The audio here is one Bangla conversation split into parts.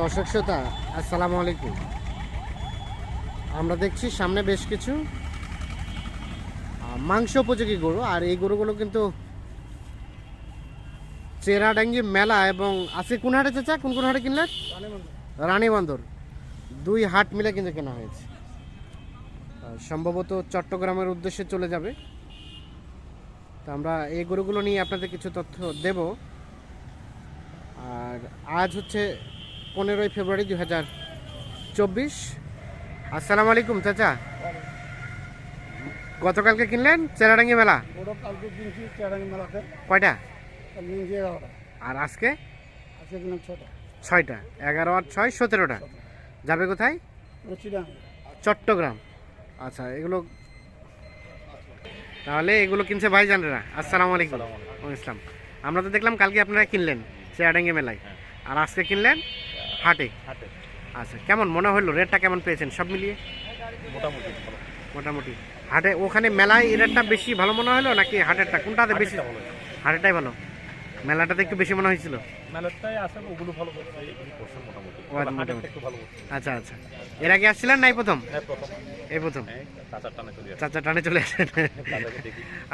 দর্শক শ্রোতা, আসসালামু আলাইকুম। আমরা দেখছি সামনে বেশ কিছু মাংস উপযোগী গরু, আর এই গরুগুলো কিন্তু চেরাডাঙ্গি মেলা এবং আছে কোন হাটে চাচা? কোন কোন হাটে কিনলেন? রানীবন্দর দুই হাট মিলে কিন্তু কেনা হয়েছে। সম্ভবত চট্টগ্রামের উদ্দেশ্যে চলে যাবে। তো আমরা এই গরুগুলো নিয়ে আপনাদের কিছু তথ্য দেব। আর আজ হচ্ছে পনেরোই ফেব্রুয়ারি দু হাজার চব্বিশ। আসসালামু আলাইকুম চাচা। গতকালকে কিনলেন চেরাডাঙ্গি মেলা? কালকে কিনছি মেলাতে। কয়টা? আর আজকে? আজকে কিনলাম ছটা ছয়টা। এগারো আর ছয় সতেরোটা। যাবে কোথায়? চট্টগ্রাম। আচ্ছা এগুলো তাহলে এগুলো কিনছে ভাই ভাইজানরা। আসসালামু আলাইকুম। ইসলাম আমরা তো দেখলাম কালকে আপনারা কিনলেন চেয়াডাঙ্গি মেলায়। আর আজকে কিনলেন হাটে? হাটে। আচ্ছা কেমন মনে হলো? রেটটা কেমন পেয়েছেন? সব মিলিয়ে? মোটামুটি মোটামুটি। হাটে ওখানে মেলায় রেটটা বেশি ভালো মনে হলো নাকি হাটেরটা কোনটাতে বেশি? ভালো। হাটেরটাই ভালো। মেলাটাতে একটু বেশি মনে হয়েছিল? মেলাটাই ওগুলো ভালো মোটামুটি। আচ্ছা, আচ্ছা আচ্ছা। এর আগে আসছিলেন নাই প্রথম? হ্যাঁ প্রথম। এই প্রথম? চাচা টানে চলে আসেন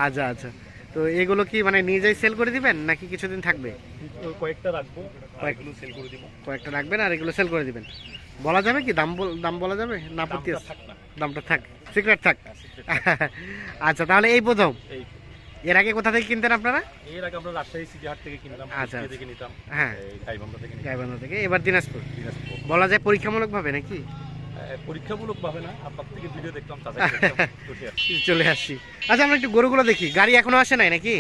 আচ্ছা আচ্ছা। তো এগুলো কি মানে নিয়ে যাই সেল করে দিবেন নাকি কিছুদিন থাকবে? কয়েকটা রাখব এগুলো সেল করে দিব। কয়েকটা রাখবেন আর এগুলো সেল করে দিবেন। বলা যাবে কি? দাম দাম বলা যাবে? না আপত্তি দামটা আছে থাক দামটা থাক। সিক্রেট থাক। আচ্ছা তাহলে এই প্রথম। এর আগে কোথা থেকে কিনতেন আপনারা? এর আগে আমরা রাজশাহী সিটি হাট থেকে কিনলাম আচ্ছা, থেকে নিতাম হ্যাঁ। গাইবান্ধা থেকে গাইবান্ধা থেকে। এবার দিনাজপুর। দিনাজপুর। বলা যায় পরীক্ষামূলক ভাবে নাকি? হ্যাঁ, পরীক্ষামূলক ভাবে না আপনার থেকে ভিডিও দেখলাম আর চলে আসছি। আচ্ছা আমরা একটু গরুগুলো দেখি। গাড়ি এখনও আসে নাই নাকি?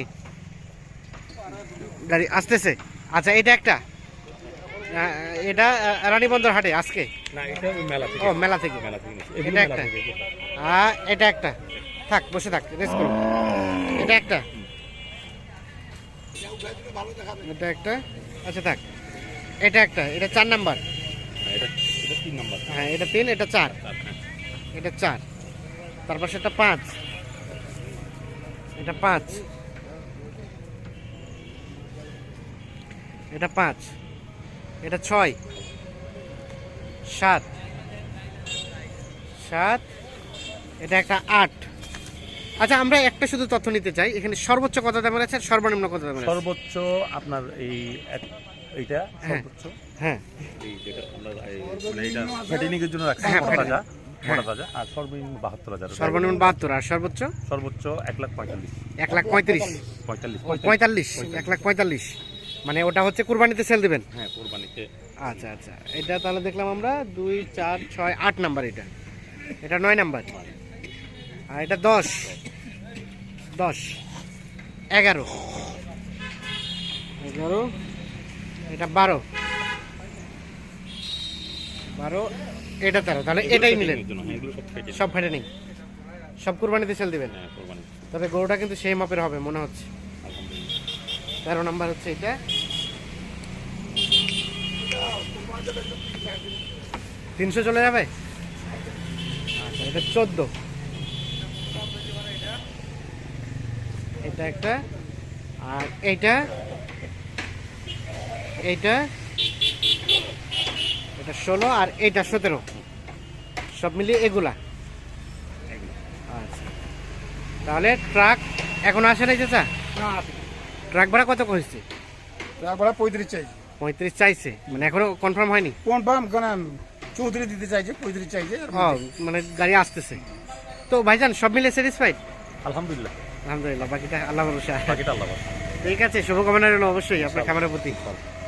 গাড়ি আসতেছে। আচ্ছা এটা একটা? এটা রানীবন্দর হাটে আজকে? না এটা মেলা থেকে। ও মেলা থেকে। মেলা থেকে এটা একটা। এটা একটা? থাক বসে থাক রেস্ট করো। এটা একটা? এটা একটা? আচ্ছা থাক। এটা একটা? এটা চার নাম্বার। হ্যাঁ, তিন নাম্বার। হ্যাঁ এটা তিন এটা চার। এটা চার। তারপর সেটা পাঁচ। এটা পাঁচ। এটা পাঁচ। এটা ছয়। সাত। সাত। এটা একটা আট। আচ্ছা আমরা একটা শুধু তথ্য নিতে চাই। এখানে সর্বোচ্চ কত দামের আছে সর্বনিম্ন কত দামের সর্বোচ্চ আপনার এই হ্যাঁ। সর্বোচ্চ। হ্যাঁ। এই যেটা আমরা মানে ফ্যাটেনিং জন্য রাখছি হ্যাঁ, তাজা আর সর্বনিম্ন বাহাত্তর হাজার সর্বনিম্ন বাহাত্তর আর সর্বোচ্চ? সর্বোচ্চ এক লাখ পঁয়তাল্লিশ। এক লাখ পঁয়ত্রিশ। পঁয়তাল্লিশ পঁয়তাল্লিশ। এক লাখ পঁয়তাল্লিশ। মানে ওটা হচ্ছে কুরবানিতে সেল দিবেন? হ্যাঁ কোরবানিতে। আচ্ছা আচ্ছা। এটা তাহলে দেখলাম আমরা দুই চার ছয় আট নাম্বার এটা। এটা নয় নাম্বার। আর এটা দশ। দশ। এগারো। এগারো। এটা বারো। বারো এটা তেরো। তাহলে এটাই জন্য হ্যাঁ সব ফেটে নেই সব কুরবানিতে সেল দিবেন। হ্যাঁ তবে গরুটা কিন্তু সেই মাপের হবে মনে হচ্ছে। তেরো নাম্বার হচ্ছে এটা। তিনশো চলে যাবে? আচ্ছা এটা চোদ্দ। এটা একটা আর এইটা এইটা। এটা ষোলো আর এইটা সতেরো। সব মিলিয়ে এগুলা। আচ্ছা। তাহলে ট্রাক এখন আসে নাই চাচা? ট্রাক ভাড়া কত কইছে ভাড়া পঁয়ত্রিশ চাইছে। পঁয়ত্রিশ চাইছে। মানে এখনও কনফার্ম হয়নি? কনফার্ম কেন চৌত্রিশ দিতে চাইছে পঁয়ত্রিশ চাইছে মানে গাড়ি আসতেছে। তো ভাইজান সব মিলে স্যাটিসফাইড আলহামদুলিল্লাহ। আলহামদুলিল্লাহ বাকিটা আল্লাহ ভরসা। বাকিটা আল্লাহ ঠিক আছে শুভকামনা রইল অবশ্যই আপনার খামারের প্রতি।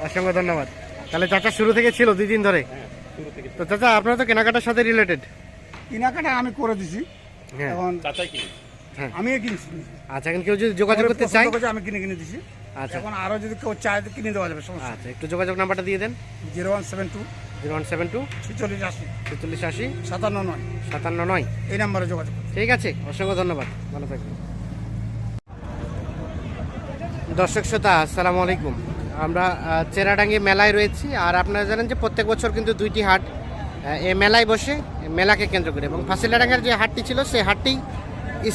অসংখ্য ধন্যবাদ। তাহলে চাচা শুরু থেকে ছিল দুই দিন ধরে? হ্যাঁ শুরু থেকে তো চাচা আপনারা তো কেনাকাটার সাথে রিলেটেড কেনাকাটা আমি করে দিছি। হ্যাঁ। এখন হ্যাঁ। আমি কিনছি। আচ্ছা এখন কেউ যদি যোগাযোগ করতে চাই আমি কিনে কিনে দিছি। আচ্ছা। এখন আরও যদি কেউ চায় তো কিনে দেওয়া যাবে সমস্যা আচ্ছা একটু যোগাযোগ নাম্বারটা দিয়ে দেন। Zero one seven two zero one seven two ছেচল্লিশ আশি। ছেচল্লিশ আশি সাতান্ন নয়। সাতান্ন নয়। এই নাম্বারে যোগাযোগ ঠিক আছে অসংখ্য ধন্যবাদ। ভালো থাকবেন। দর্শক শ্রোতা আসসালামু আলাইকুম। আমরা চেরাডাঙ্গি মেলায় রয়েছি আর আপনারা জানেন যে প্রত্যেক বছর কিন্তু দুইটি হাট এ মেলায় বসে মেলাকে কেন্দ্র করে এবং ফাঁসিলাডাঙ্গার যে হাটটি ছিল সেই হাটটি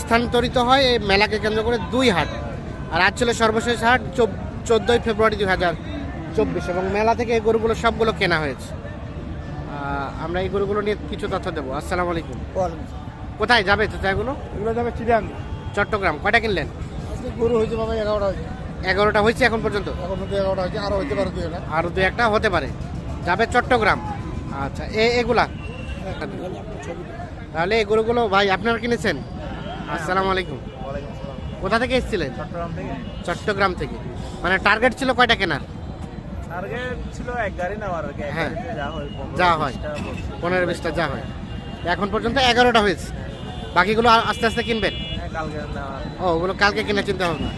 স্থানান্তরিত হয় এই মেলাকে কেন্দ্র করে দুই হাট। আর আজ ছিল সর্বশেষ হাট চোদ্দোই ফেব্রুয়ারি দুই হাজার চব্বিশ এবং মেলা থেকে এই গরুগুলো সবগুলো কেনা হয়েছে। আমরা এই গরুগুলো নিয়ে কিছু তথ্য দেবো। আসসালামু আলাইকুম। কোথায় যাবে চাচা এগুলো? এগুলো যাবে চিড়িয়াং চট্টগ্রাম। কয়টা কিনলেন? গরু হয়েছে বাবা এগারোটা হয়েছে। এগারোটা হয়েছে এখন পর্যন্ত? এখন মধ্যে এগারোটা হয়েছে আরও হইতে পারে দুই একটা। আরও দু একটা হতে পারে। যাবে চট্টগ্রাম। আচ্ছা এ এগুলা? তাহলে এই গরুগুলো ভাই আপনারা কিনেছেন? আসসালামু আলাইকুম। কোথা থেকে এসেছিলেন? চট্টগ্রাম থেকে। মানে টার্গেট ছিল কয়টা কেনার? টার্গেট ছিল এক গাড়ি নেওয়ার আর কি এক হ্যাঁ। যা হয় পনেরো, বিশটা যা হয়। এখন পর্যন্ত এগারোটা হয়েছে। বাকিগুলো আস্তে আস্তে কিনবেন? হ্যাঁ, ও ওগুলো কালকে কেনার চিন্তা ভাবনা।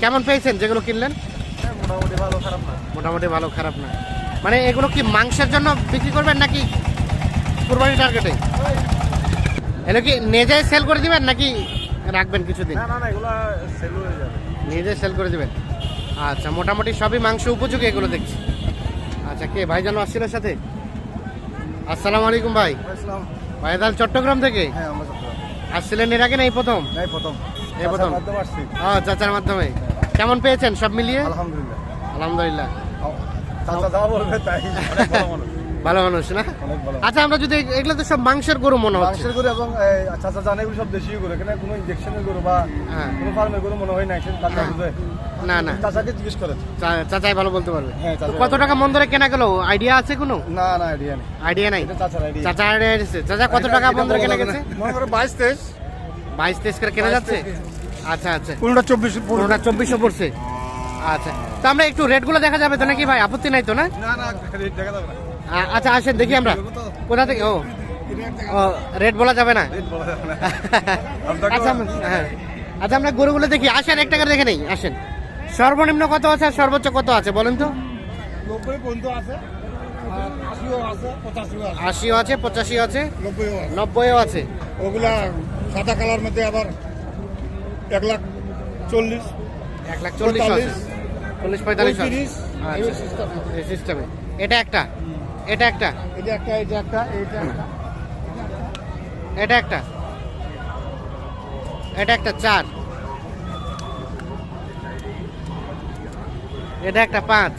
কেমন পেয়েছেন যেগুলো কিনলেন? মোটামুটি ভালো খারাপ না। মোটামুটি ভালো খারাপ না মানে এগুলো কি মাংসের জন্য বিক্রি করবেন নাকি কুরবানি টার্গেটে? এগুলো কি নিজে সেল করে দিবেন নাকি রাখবেন কিছুদিন? না না না এগুলো সেল হয়ে যাবে। নিজে সেল করে দিবেন। আচ্ছা মোটামুটি সবই মাংস উপযোগী এগুলো দেখছি। আচ্ছা কে ভাই ভাইজান আসছিল সাথে? আসসালামু আলাইকুম ভাই। ভাই তাহলে চট্টগ্রাম থেকে? হ্যাঁ আসছিলেন এর আগে না এই প্রথম? প্রথম। এই প্রথম? ও চাচার মাধ্যমে। কেমন পেয়েছেন সব মিলিয়ে? আলহামদুলিল্লাহ। আলহামদুলিল্লাহ। ভালো মানুষ। না? আচ্ছা আমরা যদি এগুলো তো সব মাংসের গরু মনে হচ্ছে। মাংসের গরু এবং চাচা জানে এগুলো সব দেশীয় গরু এখানে কোনো ইঞ্জেকশনের গরু বা হ্যাঁ। কোনো ফার্মের গরু মনে হয় না চাচা হ্যাঁ। বুঝে না না। চাচাকে জিজ্ঞেস করে। চাচাই ভালো বলতে পারবে। হ্যাঁ, কত টাকা মন ধরে কেনা গেল? আইডিয়া আছে কোনো? না না আইডিয়া নেই। আইডিয়া নাই? চাচা আইডিয়া চাচা কত টাকা মন ধরে কেনা গেছে? মনে করো বাইশ তেইশ। বাইশ তেইশ করে কেনা যাচ্ছে? আচ্ছা আচ্ছা। কোনটা চব্বিশ পুরোটা চব্বিশশো পড়ছে। আচ্ছা। তো আমরা একটু রেটগুলো দেখা যাবে তো নাকি ভাই? আপত্তি নাই তো না? আচ্ছা আসেন দেখি আমরা। কোথা থেকে? ও। ও রেট বলা যাবে না? আচ্ছা হ্যাঁ। আচ্ছা আমরা গরুগুলো দেখি। আসেন এক টাকা দেখে নেই। আসেন। সর্বনিম্ন কত আছে আর সর্বোচ্চ কত আছে বলেন তো? আছে। আশিও আছে পঁচাশিও আছে। নব্বইও আছে। ওগুলা সাদা কালার মধ্যে আবার এক লাখ চল্লিশ। এক লাখ চল্লিশ চল্লিশ পঁয়তাল্লিশ এই আচ্ছা। এই সিস্টেমে এটা একটা? এটা একটা? এটা একটা এটা একটা এটা একটা। এটা একটা? এটা একটা চার। এটা একটা পাঁচ।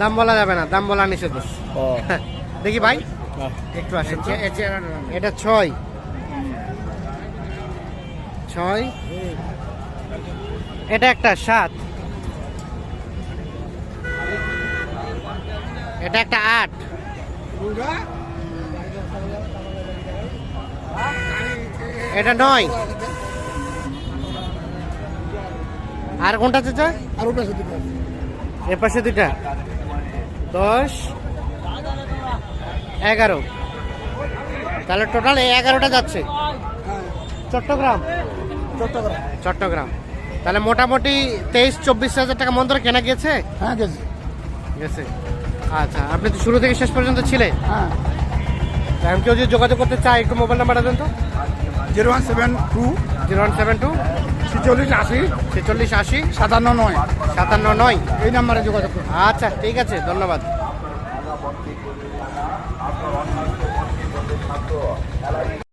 দাম বলা যাবে না দাম বলা নিষেধ। দেখি ভাই। একটু আসেন এটা ছয়। ছয়। এটা একটা সাত। এটা একটা আট। এটা নয়। আর কোনটা চাচা? আর ওটা এ পাশে দুইটা। দশ। এগারো। তাহলে টোটাল এই এগারোটা যাচ্ছে। চট্টগ্রাম? চট্টগ্রাম। চট্টগ্রাম। তাহলে মোটামুটি তেইশ চব্বিশ হাজার টাকা মন্ত্র কেনা গেছে? হ্যাঁ গেছি। গেছে। আচ্ছা আপনি তো শুরু থেকে শেষ পর্যন্ত ছিলেন হ্যাঁ। এখন কেউ যদি যোগাযোগ করতে চায় একটু মোবাইল নাম্বারটা দেন তো। Zero one seven two zero one seven two ছিচল্লিশ আশি ছেচল্লিশ আশি সাতান্ন নয়। সাতান্ন নয়। এই নাম্বারে যোগাযোগ করুন। আচ্ছা ঠিক আছে ধন্যবাদ। cool.